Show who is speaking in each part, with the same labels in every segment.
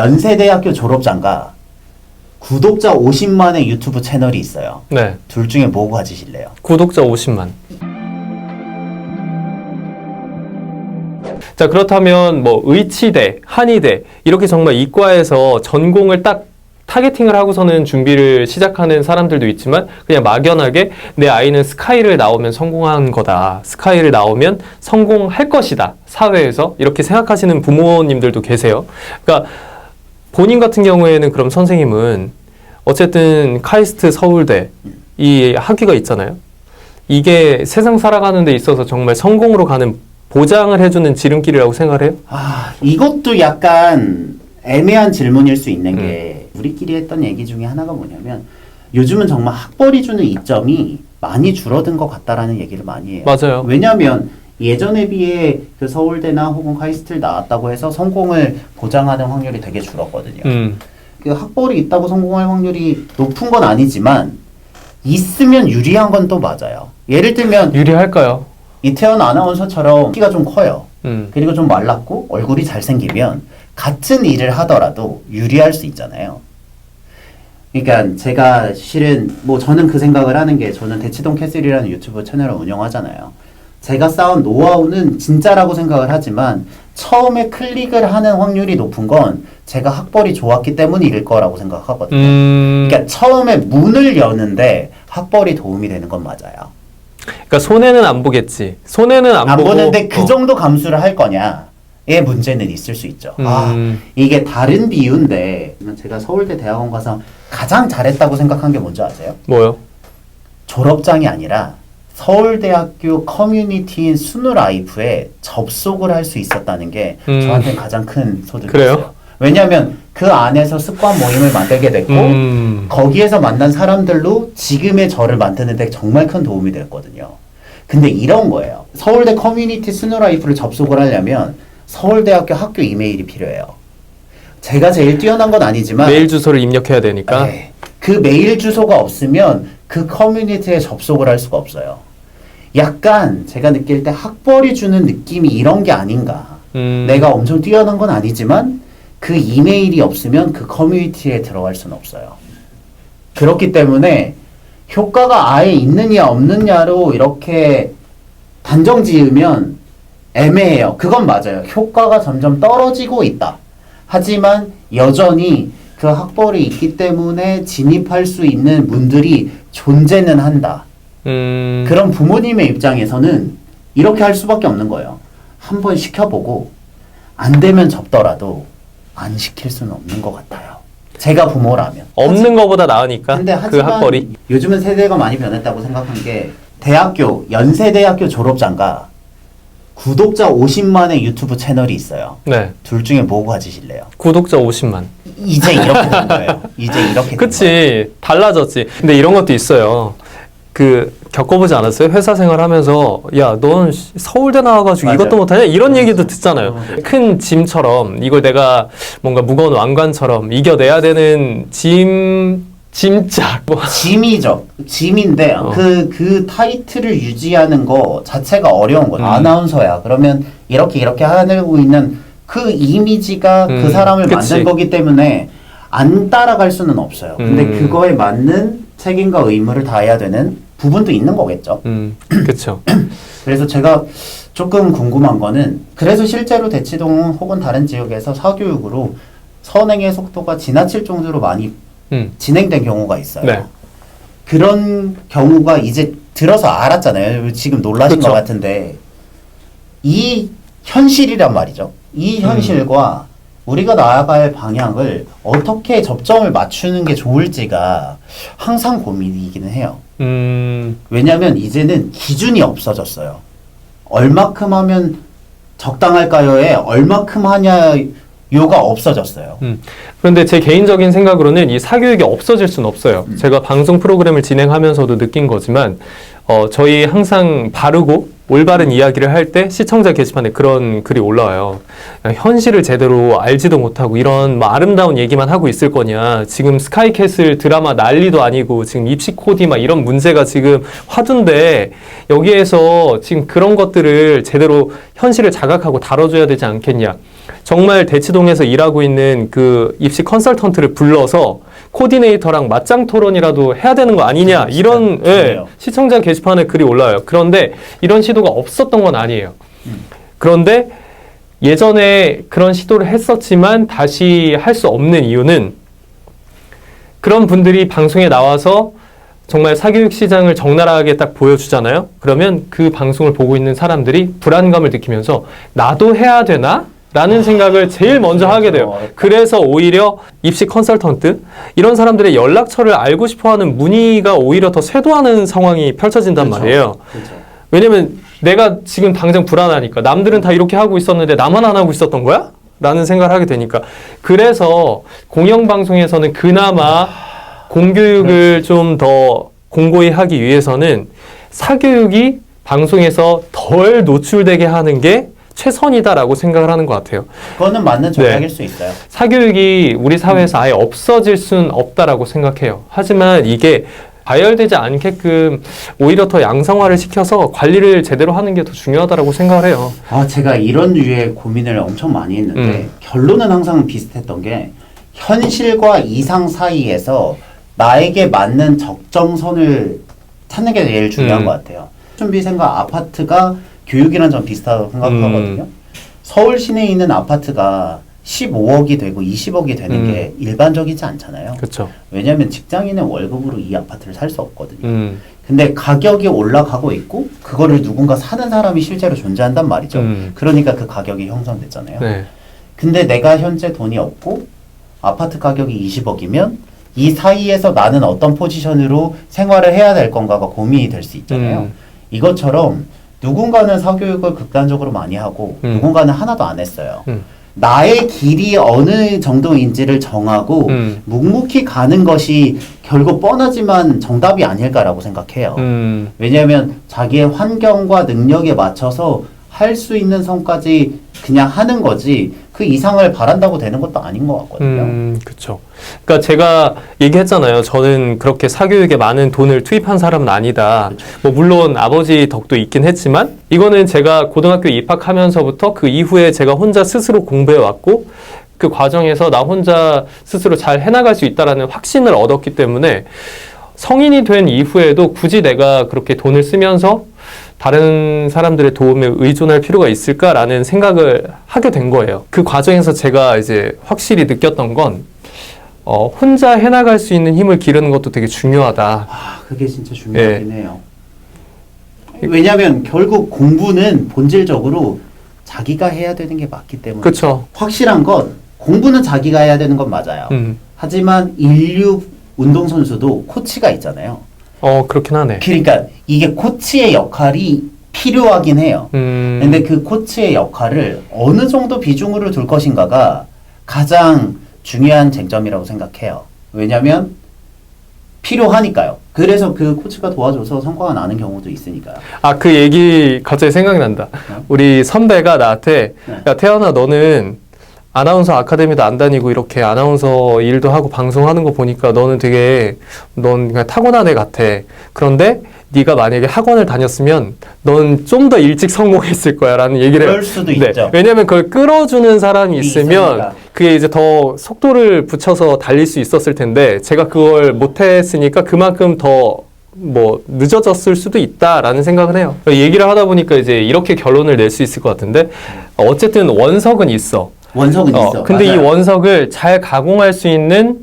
Speaker 1: 연세대학교 졸업장과 구독자 50만의 유튜브 채널이 있어요.
Speaker 2: 네.
Speaker 1: 둘 중에 뭐 가지실래요?
Speaker 2: 구독자 50만. 자, 그렇다면 뭐 의치대, 한의대 이렇게 정말 이과에서 전공을 딱 타겟팅을 하고서는 준비를 시작하는 사람들도 있지만 그냥 막연하게 내 아이는 스카이를 나오면 성공한 거다. 스카이를 나오면 성공할 것이다. 사회에서 이렇게 생각하시는 부모님들도 계세요. 그러니까 본인 같은 경우에는 그럼 선생님은 어쨌든 카이스트 서울대 이 학위가 있잖아요. 이게 세상 살아가는 데 있어서 정말 성공으로 가는 보장을 해주는 지름길이라고 생각을 해요?
Speaker 1: 아, 이것도 약간 애매한 질문일 수 있는 게 우리끼리 했던 얘기 중에 하나가 뭐냐면 요즘은 정말 학벌이 주는 이점이 많이 줄어든 것 같다라는 얘기를 많이 해요.
Speaker 2: 맞아요.
Speaker 1: 왜냐하면 예전에 비해 그 서울대나 혹은 카이스트를 나왔다고 해서 성공을 보장하는 확률이 되게 줄었거든요.
Speaker 2: 음,
Speaker 1: 그 학벌이 있다고 성공할 확률이 높은 건 아니지만 있으면 유리한 건 또 맞아요. 예를 들면
Speaker 2: 유리할까요?
Speaker 1: 이태원 아나운서처럼 키가 좀 커요.
Speaker 2: 음,
Speaker 1: 그리고 좀 말랐고 얼굴이 잘생기면 같은 일을 하더라도 유리할 수 있잖아요. 그러니까 제가 실은 뭐 저는 그 생각을 하는 게 저는 대치동 캐슬이라는 유튜브 채널을 운영하잖아요. 제가 쌓은 노하우는 진짜라고 생각을 하지만 처음에 클릭을 하는 확률이 높은 건 제가 학벌이 좋았기 때문일 거라고 생각하거든요.
Speaker 2: 음,
Speaker 1: 그러니까 처음에 문을 여는데 학벌이 도움이 되는 건 맞아요.
Speaker 2: 그러니까 손해는 안 보겠지. 손해는 안,
Speaker 1: 안
Speaker 2: 보고
Speaker 1: 보는데 그
Speaker 2: 어.
Speaker 1: 정도 감수를 할 거냐의 문제는 있을 수 있죠. 아,
Speaker 2: 음.
Speaker 1: 이게 다른 비유인데 제가 서울대 대학원 가서 가장 잘했다고 생각한 게 뭔지 아세요?
Speaker 2: 뭐요?
Speaker 1: 졸업장이 아니라 서울대학교 커뮤니티인 스누라이프에 접속을 할 수 있었다는 게
Speaker 2: 음.
Speaker 1: 저한테 가장 큰 소득이었어요. 왜냐하면 그 안에서 습관 모임을 만들게 됐고
Speaker 2: 음,
Speaker 1: 거기에서 만난 사람들로 지금의 저를 만드는데 정말 큰 도움이 됐거든요. 근데 이런 거예요. 서울대 커뮤니티 스노라이프를 접속을 하려면 서울대학교 학교 이메일이 필요해요. 제가 제일 뛰어난 건 아니지만
Speaker 2: 메일 주소를 입력해야 되니까.
Speaker 1: 네. 그 메일 주소가 없으면 그 커뮤니티에 접속을 할 수가 없어요. 약간 제가 느낄 때 학벌이 주는 느낌이 이런 게 아닌가.
Speaker 2: 음,
Speaker 1: 내가 엄청 뛰어난 건 아니지만 그 이메일이 없으면 그 커뮤니티에 들어갈 수는 없어요. 그렇기 때문에 효과가 아예 있느냐 없느냐로 이렇게 단정 지으면 애매해요. 그건 맞아요. 효과가 점점 떨어지고 있다. 하지만 여전히 그 학벌이 있기 때문에 진입할 수 있는 문들이 존재는 한다.
Speaker 2: 음,
Speaker 1: 그런 부모님의 입장에서는 이렇게 할 수밖에 없는 거예요. 한 번 시켜보고 안 되면 접더라도 안 시킬 수는 없는 것 같아요. 제가 부모라면.
Speaker 2: 없는 거보다 나으니까
Speaker 1: 근데
Speaker 2: 그
Speaker 1: 하지만
Speaker 2: 학벌이.
Speaker 1: 요즘은 세대가 많이 변했다고 생각한 게 대학교 연세대학교 졸업장과 구독자 50만의 유튜브 채널이 있어요.
Speaker 2: 네.
Speaker 1: 둘 중에 뭐 가지실래요?
Speaker 2: 구독자 50만.
Speaker 1: 이제 이렇게 된 거예요. 이제 이렇게.
Speaker 2: 그치. 달라졌지. 근데 이런 것도 있어요. 그, 겪어보지 않았어요? 회사 생활하면서, 야, 넌 씨, 서울대 나와가지고
Speaker 1: 맞아요.
Speaker 2: 이것도 못하냐? 이런 얘기도 듣잖아요.
Speaker 1: 어.
Speaker 2: 큰 짐처럼, 이걸 내가 뭔가 무거운 왕관처럼 이겨내야 되는 짐, 짐짝. 뭐.
Speaker 1: 짐이죠. 짐인데
Speaker 2: 어.
Speaker 1: 그, 그 타이틀을 유지하는 거 자체가 어려운 거죠.
Speaker 2: 음.
Speaker 1: 아나운서야. 그러면 이렇게 이렇게 하고 있는 그 이미지가 그
Speaker 2: 음,
Speaker 1: 사람을
Speaker 2: 그치.
Speaker 1: 만든 거기 때문에 안 따라갈 수는 없어요. 근데
Speaker 2: 음.
Speaker 1: 그거에 맞는 책임과 의무를 다해야 되는 부분도 있는 거겠죠.
Speaker 2: 음, 그쵸.
Speaker 1: 그래서 제가 조금 궁금한 거는 그래서 실제로 대치동 혹은 다른 지역에서 사교육으로 선행의 속도가 지나칠 정도로 많이
Speaker 2: 음,
Speaker 1: 진행된 경우가 있어요.
Speaker 2: 네.
Speaker 1: 그런 경우가 이제 들어서 알았잖아요. 지금 놀라신
Speaker 2: 그쵸.
Speaker 1: 것 같은데 이 현실이란 말이죠. 이
Speaker 2: 음.
Speaker 1: 현실과 우리가 나아갈 방향을 어떻게 접점을 맞추는 게 좋을지가 항상 고민이기는 해요.
Speaker 2: 음,
Speaker 1: 왜냐하면 이제는 기준이 없어졌어요. 얼마큼 하면 적당할까요에 얼마큼 하냐 요가 없어졌어요.
Speaker 2: 음. 그런데 제 개인적인 생각으로는 이 사교육이 없어질 수는 없어요.
Speaker 1: 음.
Speaker 2: 제가 방송 프로그램을 진행하면서도 느낀 거지만, 어, 저희 항상 바르고 올바른 이야기를 할 때 시청자 게시판에 그런 글이 올라와요. 야, 현실을 제대로 알지도 못하고 이런 뭐 아름다운 얘기만 하고 있을 거냐. 지금 스카이캐슬 드라마 난리도 아니고 지금 입시 코디 막 이런 문제가 지금 화두인데 여기에서 지금 그런 것들을 제대로 현실을 자각하고 다뤄줘야 되지 않겠냐. 정말 대치동에서 일하고 있는 그 입시 컨설턴트를 불러서 코디네이터랑 맞짱 토론이라도 해야 되는 거 아니냐
Speaker 1: 그렇죠.
Speaker 2: 이런
Speaker 1: 진짜
Speaker 2: 예. 시청자 게시판에 글이 올라와요. 그런데 이런 시도가 없었던 건 아니에요. 그런데 예전에 그런 시도를 했었지만 다시 할 수 없는 이유는 그런 분들이 방송에 나와서 정말 사교육 시장을 적나라하게 딱 보여주잖아요. 그러면 그 방송을 보고 있는 사람들이 불안감을 느끼면서 나도 해야 되나? 라는 생각을 제일 먼저 하게 돼요.
Speaker 1: 그렇죠.
Speaker 2: 그래서 오히려 입시 컨설턴트 이런 사람들의 연락처를 알고 싶어하는 문의가 오히려 더 쇄도하는 상황이 펼쳐진단
Speaker 1: 그렇죠.
Speaker 2: 말이에요.
Speaker 1: 그렇죠.
Speaker 2: 왜냐면 내가 지금 당장 불안하니까 남들은 다 이렇게 하고 있었는데 나만 안 하고 있었던 거야? 라는 생각을 하게 되니까 그래서 공영방송에서는 그나마 공교육을 좀 더 공고히 하기 위해서는 사교육이 방송에서 덜 노출되게 하는 게 최선이다라고 생각을 하는 것 같아요.
Speaker 1: 그거는 맞는 전략일 수 있어요.
Speaker 2: 사교육이 우리 사회에서 아예 없어질 수는 없다라고 생각해요. 하지만 이게 과열되지 않게끔 오히려 더 양성화를 시켜서 관리를 제대로 하는 게 더 중요하다라고 생각을 해요.
Speaker 1: 아, 제가 이런 류의 고민을 엄청 많이 했는데
Speaker 2: 음.
Speaker 1: 결론은 항상 비슷했던 게 현실과 이상 사이에서 나에게 맞는 적정선을 찾는 게 제일 중요한
Speaker 2: 음.
Speaker 1: 것 같아요. 준비생과 아파트가 교육이랑 좀 비슷하다고 생각하거든요.
Speaker 2: 음.
Speaker 1: 서울 시내에 있는 아파트가 15억이 되고 20억이 되는
Speaker 2: 음.
Speaker 1: 게 일반적이지 않잖아요.
Speaker 2: 그렇죠.
Speaker 1: 왜냐하면 직장인의 월급으로 이 아파트를 살 수 없거든요.
Speaker 2: 음,
Speaker 1: 근데 가격이 올라가고 있고 그거를 누군가 사는 사람이 실제로 존재한단 말이죠.
Speaker 2: 음.
Speaker 1: 그러니까 그 가격이 형성됐잖아요.
Speaker 2: 네.
Speaker 1: 근데 내가 현재 돈이 없고 아파트 가격이 20억이면 이 사이에서 나는 어떤 포지션으로 생활을 해야 될 건가가 고민이 될 수 있잖아요.
Speaker 2: 음.
Speaker 1: 이것처럼 누군가는 사교육을 극단적으로 많이 하고
Speaker 2: 음.
Speaker 1: 누군가는 하나도 안 했어요.
Speaker 2: 음.
Speaker 1: 나의 길이 어느 정도인지를 정하고
Speaker 2: 음.
Speaker 1: 묵묵히 가는 것이 결국 뻔하지만 정답이 아닐까라고 생각해요.
Speaker 2: 음,
Speaker 1: 왜냐하면 자기의 환경과 능력에 맞춰서 할 수 있는 선까지 그냥 하는 거지 그 이상을 바란다고 되는 것도 아닌 것 같거든요.
Speaker 2: 음, 그렇죠. 그러니까 제가 얘기했잖아요. 저는 그렇게 사교육에 많은 돈을 투입한 사람은 아니다. 뭐 물론 아버지 덕도 있긴 했지만 이거는 제가 고등학교 입학하면서부터 그 이후에 제가 혼자 스스로 공부해 왔고 그 과정에서 나 혼자 스스로 잘 해나갈 수 있다라는 확신을 얻었기 때문에 성인이 된 이후에도 굳이 내가 그렇게 돈을 쓰면서 다른 사람들의 도움에 의존할 필요가 있을까라는 생각을 하게 된 거예요. 그 과정에서 제가 이제 확실히 느꼈던 건 어, 혼자 해나갈 수 있는 힘을 기르는 것도 되게 중요하다.
Speaker 1: 아, 그게 진짜
Speaker 2: 예.
Speaker 1: 중요하긴 해요. 왜냐하면 결국 공부는 본질적으로 자기가 해야 되는 게 맞기 때문에
Speaker 2: 그렇죠.
Speaker 1: 확실한 건 공부는 자기가 해야 되는 건 맞아요.
Speaker 2: 음.
Speaker 1: 하지만 인류 운동선수도 코치가 있잖아요.
Speaker 2: 어, 그렇긴 하네.
Speaker 1: 그러니까 이게 코치의 역할이 필요하긴 해요.
Speaker 2: 음.
Speaker 1: 근데 그 코치의 역할을 어느 정도 비중으로 둘 것인가가 가장 중요한 쟁점이라고 생각해요. 왜냐하면 필요하니까요. 그래서 그 코치가 도와줘서 성과가 나는 경우도 있으니까요.
Speaker 2: 아, 그 얘기 갑자기 생각이 난다.
Speaker 1: 어?
Speaker 2: 우리 선배가 나한테,
Speaker 1: 네.
Speaker 2: 야, 태연아, 너는 아나운서 아카데미도 안 다니고 이렇게 아나운서 일도 하고 방송하는 거 보니까 너는 되게, 넌 그냥 타고난 애 같아. 그런데 네가 만약에 학원을 다녔으면 넌 좀 더 일찍 성공했을 거야 라는 얘기를.
Speaker 1: 그럴 수도 있죠.
Speaker 2: 왜냐면 그걸 끌어주는 사람이 있으면
Speaker 1: 있으니까.
Speaker 2: 그게 이제 더 속도를 붙여서 달릴 수 있었을 텐데 제가 그걸 못했으니까 그만큼 더 뭐 늦어졌을 수도 있다라는 생각을 해요. 얘기를 하다 보니까 이제 이렇게 결론을 낼 수 있을 것 같은데 어쨌든 원석은 있어.
Speaker 1: 원석은
Speaker 2: 어,
Speaker 1: 있어.
Speaker 2: 근데 이
Speaker 1: 맞아요.
Speaker 2: 원석을 잘 가공할 수 있는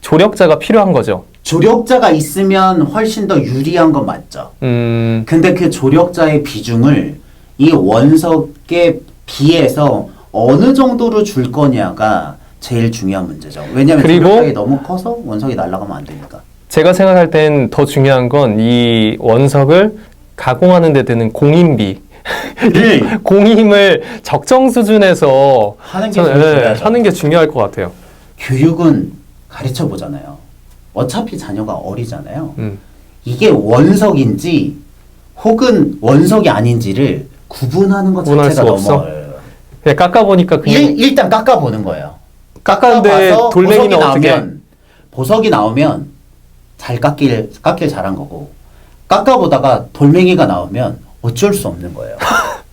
Speaker 2: 조력자가 필요한 거죠.
Speaker 1: 조력자가 있으면 훨씬 더 유리한 건 맞죠.
Speaker 2: 음,
Speaker 1: 근데 그 조력자의 비중을 이 원석에 비해서 어느 정도로 줄 거냐가 제일 중요한 문제죠.
Speaker 2: 그리고-
Speaker 1: 조력자가 너무 커서 원석이 날아가면 안 되니까.
Speaker 2: 제가 생각할 땐 더 중요한 건 이 원석을 가공하는 데 드는 공인비.
Speaker 1: 를
Speaker 2: 공임을 적정 수준에서
Speaker 1: 하는 게
Speaker 2: 저는,
Speaker 1: 제일
Speaker 2: 예,
Speaker 1: 중요하죠.
Speaker 2: 하는 게 중요할 것 같아요.
Speaker 1: 교육은 가르쳐 보잖아요. 어차피 자녀가 어리잖아요.
Speaker 2: 음.
Speaker 1: 이게 원석인지 혹은 원석이 아닌지를 구분하는 것
Speaker 2: 구분할
Speaker 1: 자체가
Speaker 2: 수
Speaker 1: 너무? 어려워요.
Speaker 2: 그냥 깎아보니까 그냥
Speaker 1: 일, 일단 깎아 보는 거예요.
Speaker 2: 깎았는데
Speaker 1: 깎아봐서
Speaker 2: 돌멩이는
Speaker 1: 보석이
Speaker 2: 어떻게?
Speaker 1: 나오면 보석이 나오면 잘 깎일 깎일 잘한 거고 깎아 보다가 돌멩이가 나오면 어쩔 수 없는 거예요.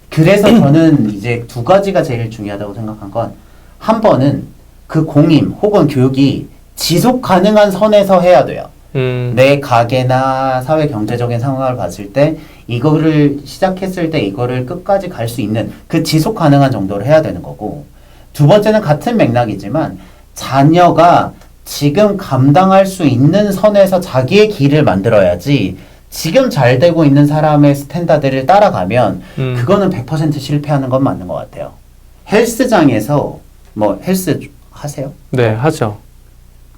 Speaker 1: 그래서 저는 이제 두 가지가 제일 중요하다고 생각한 건 한 번은 그 공임 혹은 교육이 지속 가능한 선에서 해야 돼요.
Speaker 2: 음,
Speaker 1: 내 가게나 사회 경제적인 상황을 봤을 때 이거를 시작했을 때 이거를 끝까지 갈 수 있는 그 지속 가능한 정도를 해야 되는 거고 두 번째는 같은 맥락이지만 자녀가 지금 감당할 수 있는 선에서 자기의 길을 만들어야지 지금 잘 되고 있는 사람의 스탠다드를 따라가면
Speaker 2: 음.
Speaker 1: 그거는 100% 실패하는 건 맞는 것 같아요. 헬스장에서 뭐 헬스 하세요?
Speaker 2: 네, 하죠.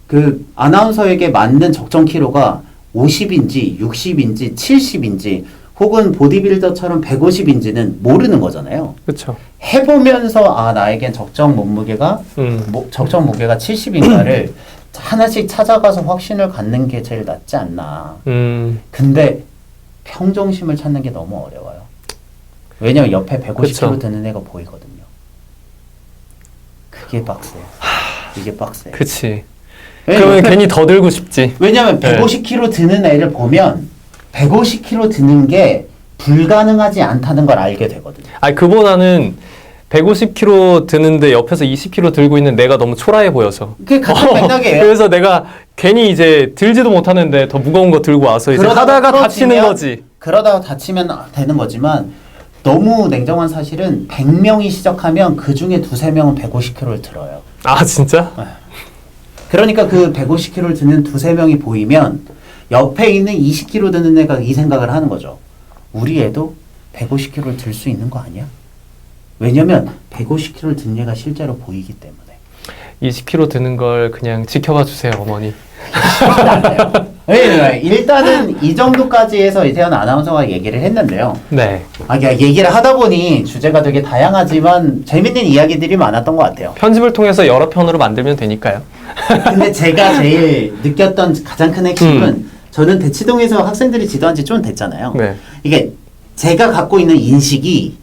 Speaker 1: 그 아나운서에게 맞는 적정 키로가 50인지 60인지 70인지 혹은 보디빌더처럼 150인지는 모르는 거잖아요.
Speaker 2: 그렇죠.
Speaker 1: 해보면서 아 나에겐 적정 몸무게가
Speaker 2: 음,
Speaker 1: 뭐, 적정 무게가 70인가를 하나씩 찾아가서 확신을 갖는 게 제일 낫지 않나.
Speaker 2: 음,
Speaker 1: 근데 평정심을 찾는 게 너무 어려워요. 왜냐면 옆에 150kg
Speaker 2: 그쵸.
Speaker 1: 드는 애가 보이거든요. 그게 빡세요. 이게 빡세요.
Speaker 2: 그치. 그러면 괜히 더 들고 싶지.
Speaker 1: 왜냐면
Speaker 2: 네.
Speaker 1: 150kg 드는 애를 보면 150kg 드는 게 불가능하지 않다는 걸 알게 되거든요.
Speaker 2: 아니, 그보다는 150kg 드는데 옆에서 20kg 들고 있는 내가 너무 초라해 보여서.
Speaker 1: 그게 같은 맥락이에요.
Speaker 2: 그래서 내가 괜히 이제 들지도 못하는데 더 무거운 거 들고 와서 이제
Speaker 1: 그러다가
Speaker 2: 하다가 다치는 거지.
Speaker 1: 그러다가 다치면 되는 거지만 너무 냉정한 사실은 100명이 시작하면 그 중에 두세 명은 150kg를 들어요.
Speaker 2: 아, 진짜?
Speaker 1: 그러니까 그 150kg를 드는 두세 명이 보이면 옆에 있는 20kg 드는 애가 이 생각을 하는 거죠. 우리 애도 150kg를 들 수 있는 거 아니야? 왜냐면 150kg를 든 애가 실제로 보이기 때문에.
Speaker 2: 20kg 드는 걸 그냥 지켜봐 주세요, 어머니.
Speaker 1: 네, 일단은 이 정도까지 해서 이태원 아나운서가 얘기를 했는데요.
Speaker 2: 네.
Speaker 1: 아, 그냥 얘기를 하다 보니 주제가 되게 다양하지만 재밌는 이야기들이 많았던 것 같아요.
Speaker 2: 편집을 통해서 여러 편으로 만들면 되니까요.
Speaker 1: 근데 제가 제일 느꼈던 가장 큰 핵심은 저는 대치동에서 학생들이 지도한 지 좀 됐잖아요.
Speaker 2: 네.
Speaker 1: 이게 제가 갖고 있는 인식이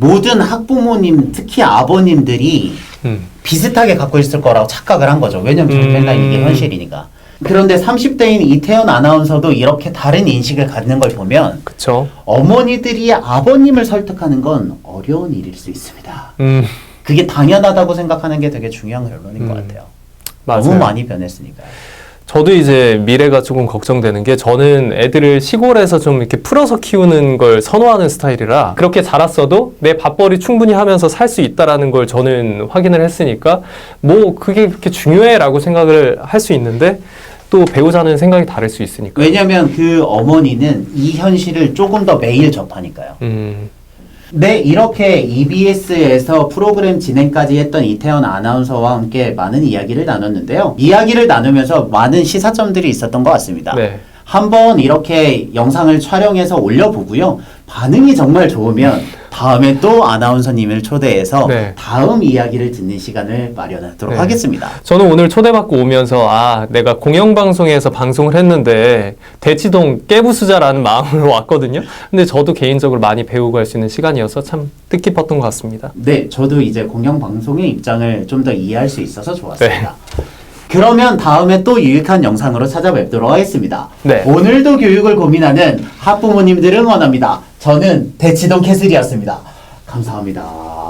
Speaker 1: 모든 학부모님, 특히 아버님들이
Speaker 2: 음.
Speaker 1: 비슷하게 갖고 있을 거라고 착각을 한 거죠. 왜냐면 저는
Speaker 2: 음.
Speaker 1: 이게 현실이니까. 그런데 30대인 이태원 아나운서도 이렇게 다른 인식을 갖는 걸 보면
Speaker 2: 그쵸.
Speaker 1: 어머니들이 아버님을 설득하는 건 어려운 일일 수 있습니다.
Speaker 2: 음.
Speaker 1: 그게 당연하다고 생각하는 게 되게 중요한 결론인 것
Speaker 2: 음.
Speaker 1: 같아요.
Speaker 2: 맞아요.
Speaker 1: 너무 많이 변했으니까요.
Speaker 2: 저도 이제 미래가 조금 걱정되는 게 저는 애들을 시골에서 좀 이렇게 풀어서 키우는 걸 선호하는 스타일이라 그렇게 자랐어도 내 밥벌이 충분히 하면서 살 수 있다라는 걸 저는 확인을 했으니까 뭐 그게 그렇게 중요해라고 생각을 할 수 있는데 또 배우자는 생각이 다를 수 있으니까.
Speaker 1: 왜냐하면 그 어머니는 이 현실을 조금 더 매일 접하니까요.
Speaker 2: 음.
Speaker 1: 네, 이렇게 EBS에서 프로그램 진행까지 했던 이태원 아나운서와 함께 많은 이야기를 나눴는데요. 이야기를 나누면서 많은 시사점들이 있었던 것 같습니다.
Speaker 2: 네.
Speaker 1: 한번 이렇게 영상을 촬영해서 올려보고요. 반응이 정말 좋으면 다음에 또 아나운서님을 초대해서
Speaker 2: 네.
Speaker 1: 다음 이야기를 듣는 시간을 마련하도록
Speaker 2: 네.
Speaker 1: 하겠습니다.
Speaker 2: 저는 오늘 초대받고 오면서 아 내가 공영방송에서 방송을 했는데 대치동 깨부수자라는 마음으로 왔거든요. 근데 저도 개인적으로 많이 배우고 갈수 있는 시간이어서 참 뜻깊었던 것 같습니다.
Speaker 1: 네, 저도 이제 공영방송의 입장을 좀 더 이해할 수 있어서 좋았습니다.
Speaker 2: 네.
Speaker 1: 그러면 다음에 또 유익한 영상으로 찾아뵙도록 하겠습니다.
Speaker 2: 네.
Speaker 1: 오늘도 교육을 고민하는 학부모님들 응원합니다. 저는 대치동 캐슬이었습니다. 감사합니다.